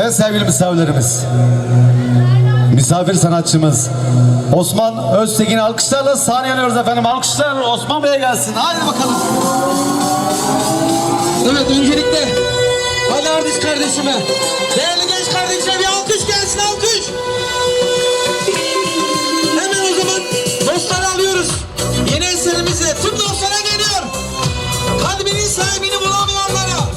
Evet sevgili misafirlerimiz. Misafir sanatçımız Osman Öztekin'i alkışlarla sahneye alıyoruz efendim. Alkışlar Osman Bey'e gelsin. Haydi bakalım. Evet öncelikle Ali Ardiç kardeşime, değerli genç kardeşime bir alkış gelsin alkış. Hemen o zaman dostları alıyoruz. Yeni eserimizle tüm dostlara geliyor. Kalbinin sahibini bulamayanlara.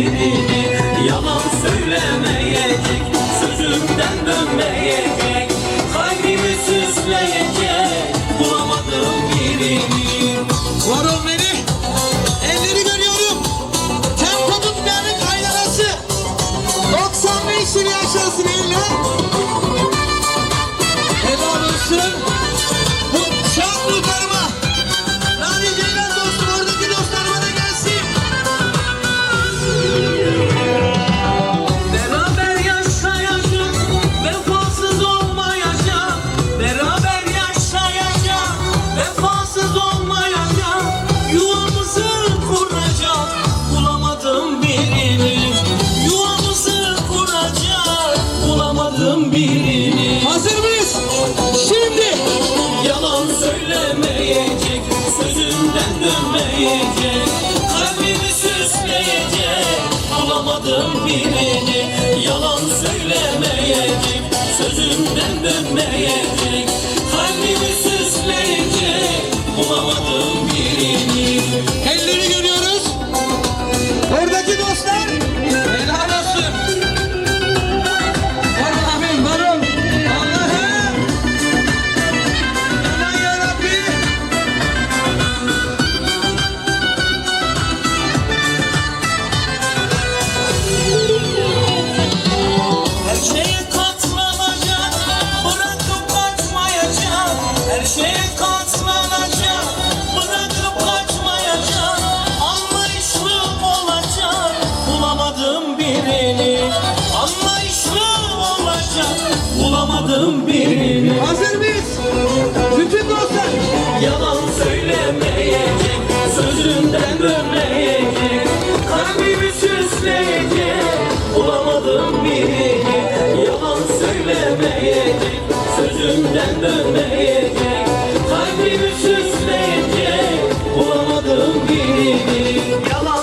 Amen. Kalbimi süsleyecek, bulamadım birini. Yalan söylemeyecek, sözünden dönmeyecek. Kalbimi süsleyecek, bulamadım birini. Yalan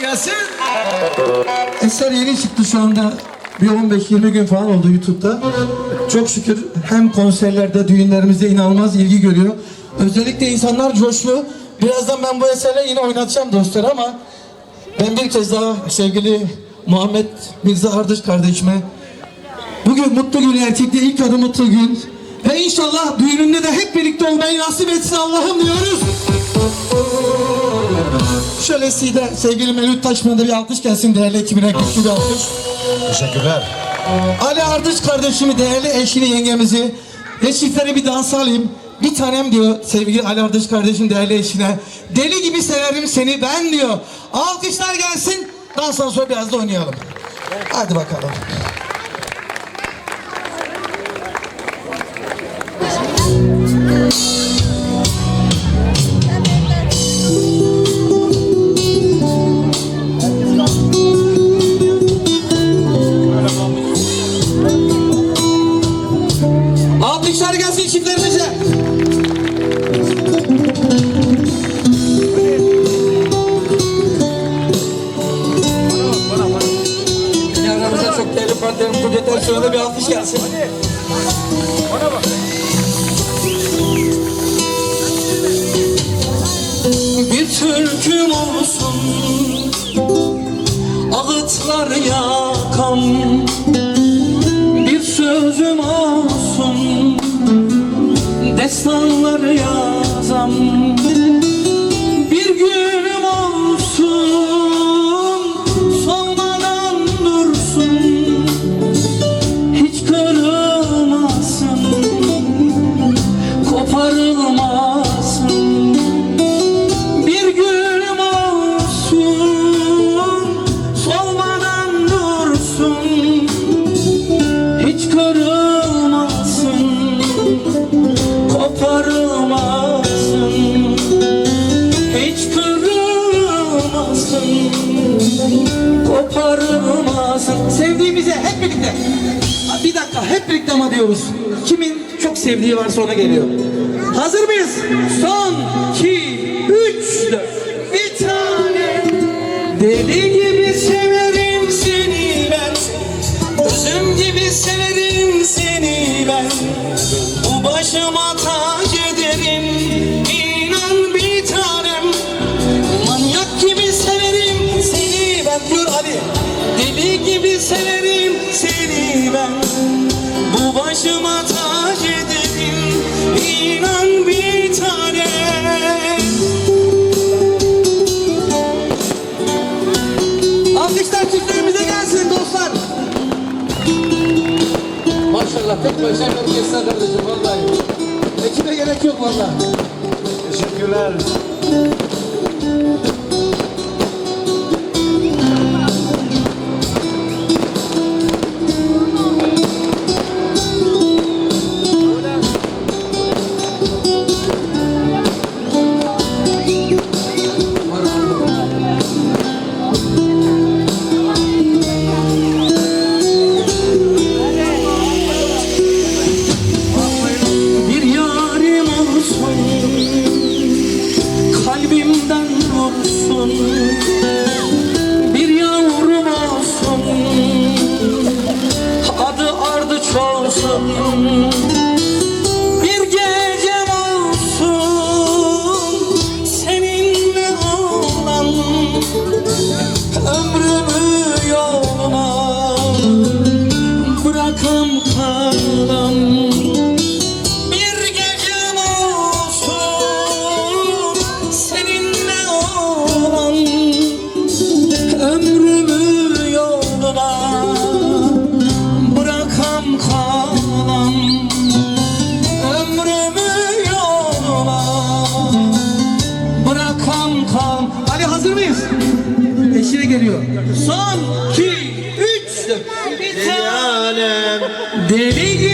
gelsin. Eser yeni çıktı şu anda. Bir 15-20 gün falan oldu YouTube'da. Çok şükür hem konserlerde, düğünlerimizde inanılmaz ilgi görüyor. Özellikle insanlar coşlu. Birazdan ben bu eserle yine oynatacağım dostlar ama ben bir kez daha sevgili Muhammed Mirza Ardış kardeşime bugün mutlu gün erkekte ilk adı mutlu gün ve inşallah düğününde de hep birlikte olmayı nasip etsin Allah'ım diyoruz. Şölesiyle sevgili Melut Taşman'a da bir alkış gelsin değerli ekibine güçlü bir alkış. Teşekkürler. Ali Ardıç kardeşimi, değerli eşini, yengemizi ve bir dans alayım. Bir tanem diyor sevgili Ali Ardıç kardeşim değerli eşine. Deli gibi severim seni ben diyor. Alkışlar gelsin. Dansdan sonra biraz da oynayalım. Hadi bakalım. Hep birlikte ama diyoruz. Kimin çok sevdiği varsa ona geliyor. Hazır mıyız? Son, iki, üç, dört. Bir tane. Deli gibi severim seni ben. Özüm gibi severim seni ben. Bu başıma tac ederim. İnan bir tanem. Manyak gibi severim seni ben. Dur Ali. Deli gibi severim başıma tac ededin inan bir tane. Alkışlar Türklerimize gelsin dostlar. Maşallah tek başına kalın kardeşim vallahi. Ekibe gerek yok vallahi. Teşekkürler. Deli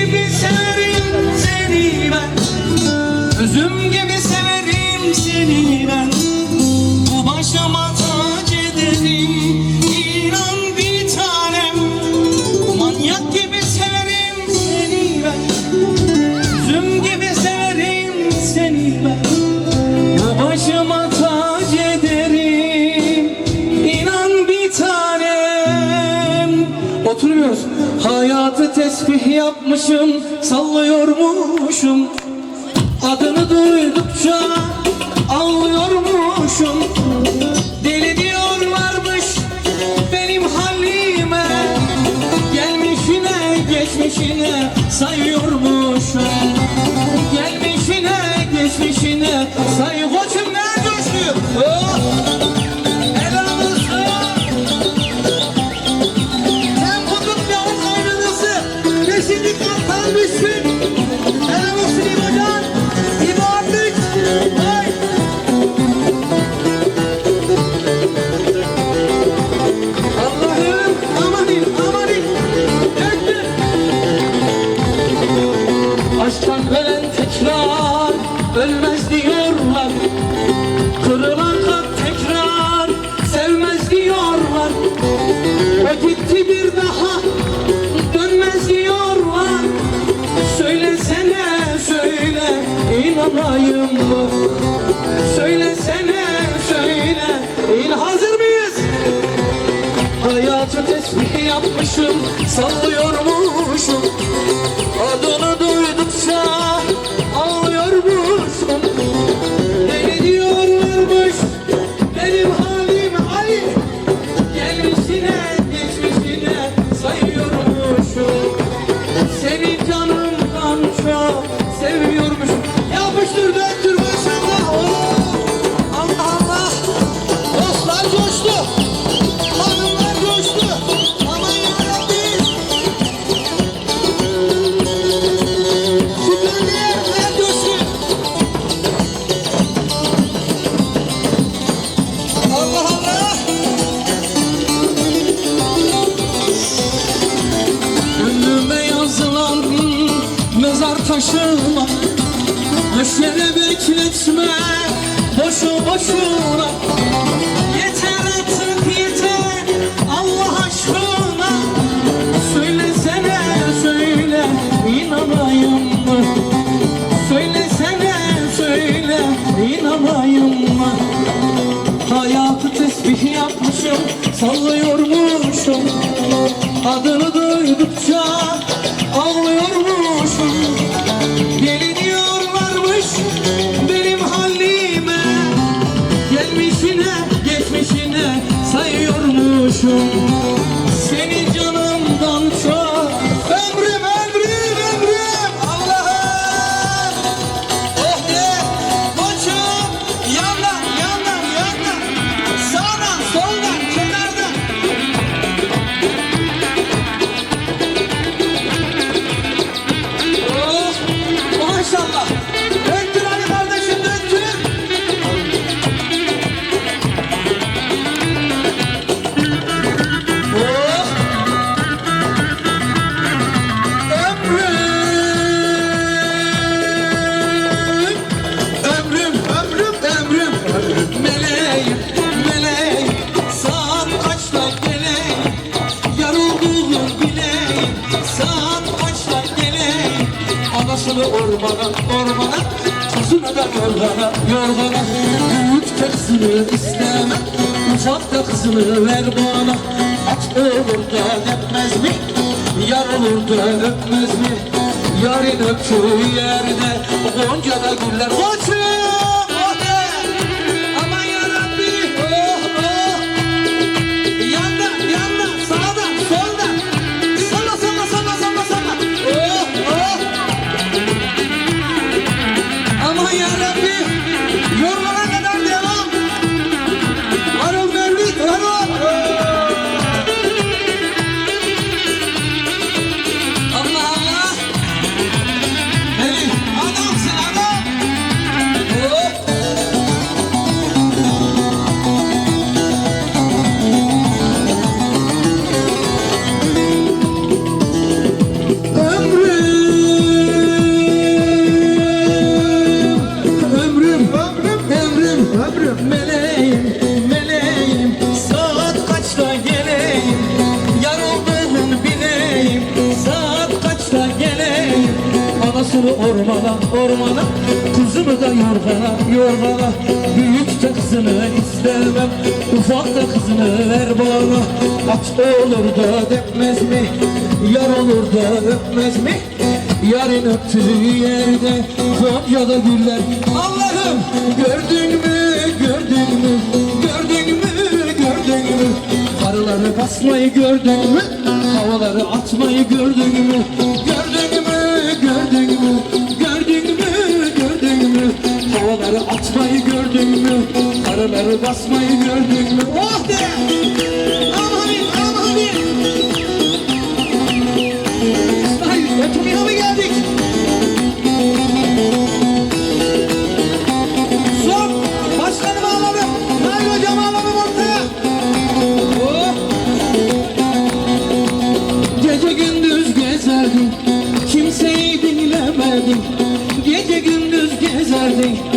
tesbih yapmışım Sallıyormuşum. Adını duydukça Ağlıyormuşum. Deli diyorlarmış Benim halime. Gelmişine geçmişine Sayıyormuşum. Sallıyormuşum. Adını Sallıyormuşum Adını duydukça yorgana, yorgana Büyük kızını istemem Ufak da kızını ver bana Aç olur da öpmez mi? Yar olur da öpmez mi? Yarın öptüğü yerde Gonca da güller Koçum! Meleğim, meleğim, saat kaçta geleyim, yar olduğunu bileyim, saat kaçta geleyim, anasını ormana, ormana, kızını da yorgana, yorgana, büyük de kızını istemem, ufak da kızını ver bana, aç olur da depmez mi, yar olur da öpmez mi? Yarın öptüğü yerde Konya'da güller. Allah'ım gördün mü mü Gördün mü gördün mü? Karıları basmayı gördün mü? Havaları atmayı gördün mü? Gördün mü gördün mü? Gördün mü gördün mü? Havaları atmayı gördün mü? Karıları basmayı gördün mü? Oh de Amanın amanın Hayır, amazing.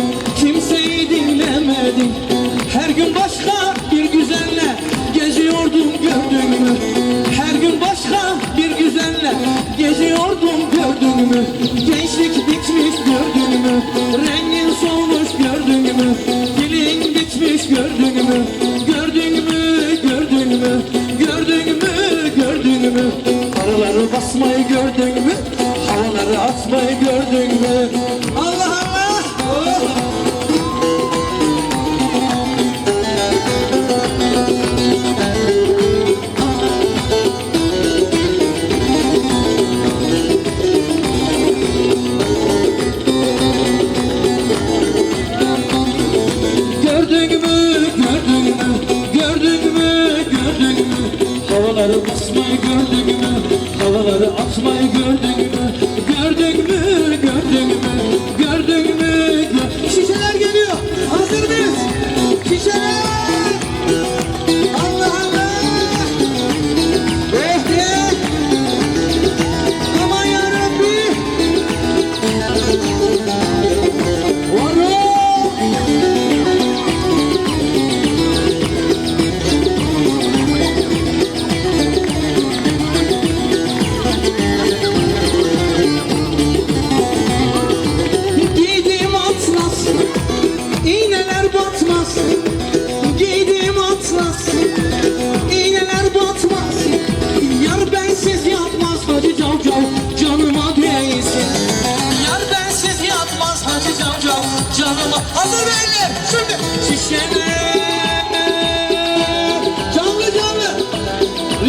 Canıma Hazır beyler şimdi. Şişeler Canlı canlı.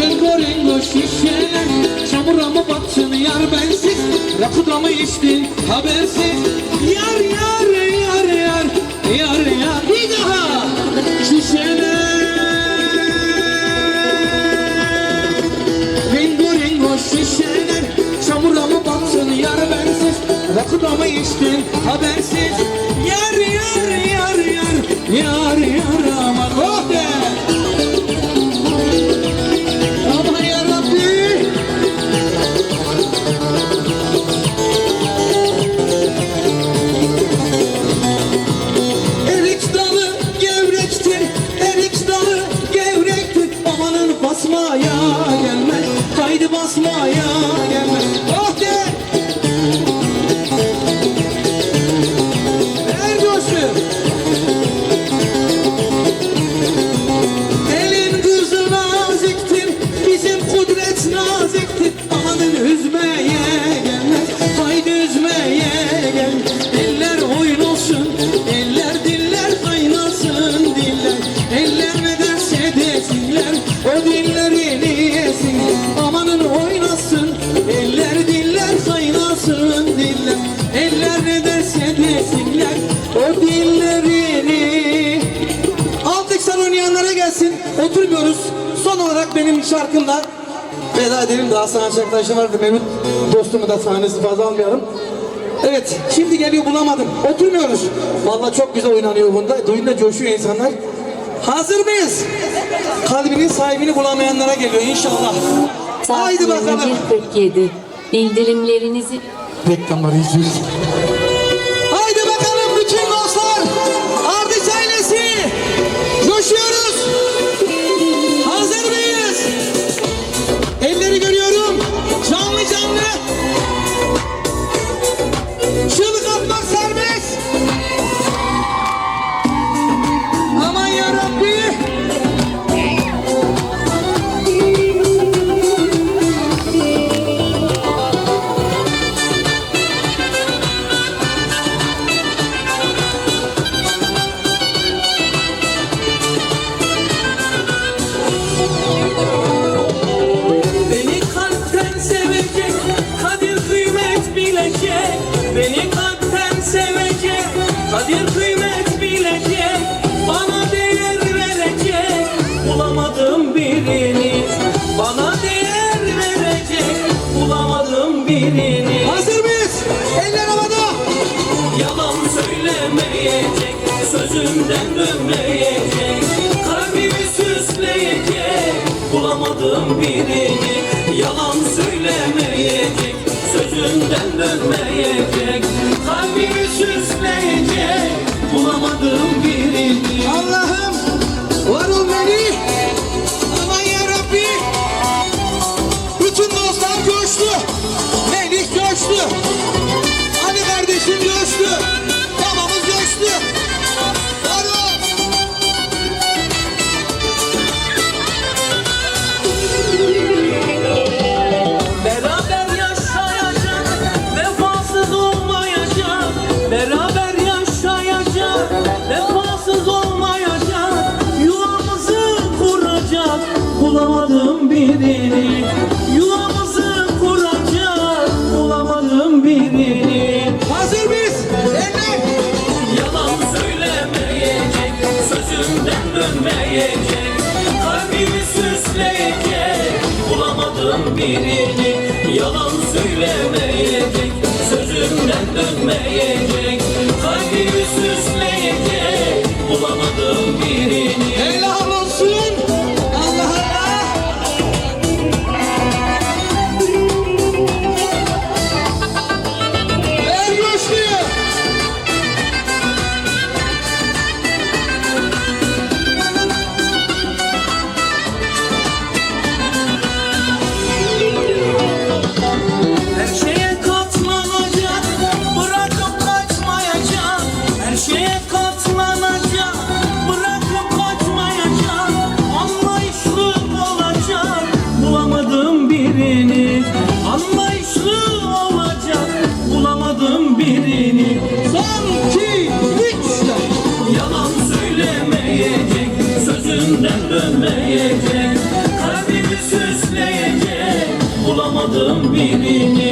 Rengo rengo şişeler Çamura mı battın yar bensiz. Rakıda mı içtin habersiz. Yar yar yar yar. Yar yar. Bir daha Şişeler Rengo rengo şişeler Çamura mı battın yar bensiz. Rakıda mı içtin habersiz Eller ne derse desinler, o dillerini Alkışlar oynayanlara gelsin. Oturmuyoruz. Son olarak benim şarkımla veda edelim. Daha sanatçı arkadaşlar vardı. Mehmet dostumu da sahnesi fazla almayalım. Evet, şimdi geliyor bulamadım. Oturmuyoruz. Vallahi çok güzel oynanıyor bunda. Duyunca coşuyor insanlar. Hazır mıyız? Kalbinin sahibini bulamayanlara geliyor inşallah. Haydi bakalım. 147. Bildirimlerinizi dik dan merijus. Birini. Hazır mıyız? Eller havada. Yalan söylemeyecek, sözümden dönmeyecek Kalbimi süsleyecek, bulamadım birini Yalan söylemeyecek, sözümden dönmeyecek Kalbimi süsleyecek, birini Yalan söylemeyecek Sözümden dönmeyecek. Kalbimi süsleyecek birini.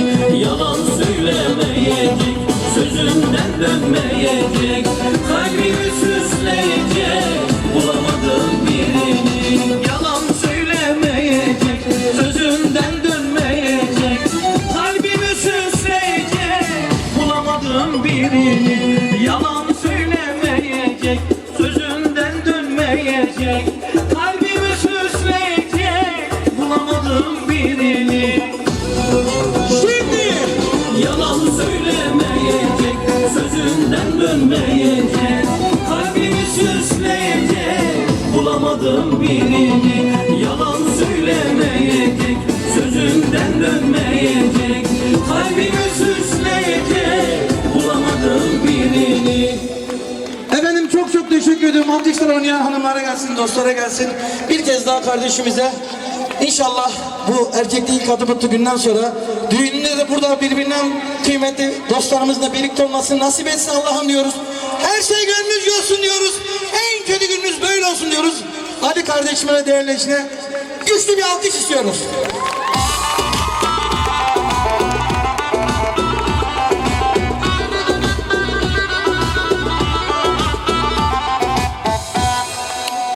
Dönmeyecek. Kalbimi süsleyecek, bulamadım birini. Yalan söylemeyecek, sözünden dönmeyecek. Kalbimi süsleyecek, bulamadım birini. Efendim çok çok teşekkür ediyorum. Alkışlar oynayan hanımlara gelsin, dostlara gelsin. Bir kez daha kardeşimize İnşallah bu erkekliğin katı mutlu günden sonra düğününde de burada birbirinden kıymetli dostlarımızla birlikte olmasını nasip etsin Allah'ım diyoruz. Her şey gönlünüzce olsun diyoruz. En kötü gününüz böyle olsun diyoruz. Hadi kardeşime ve değerli güçlü bir alkış istiyoruz.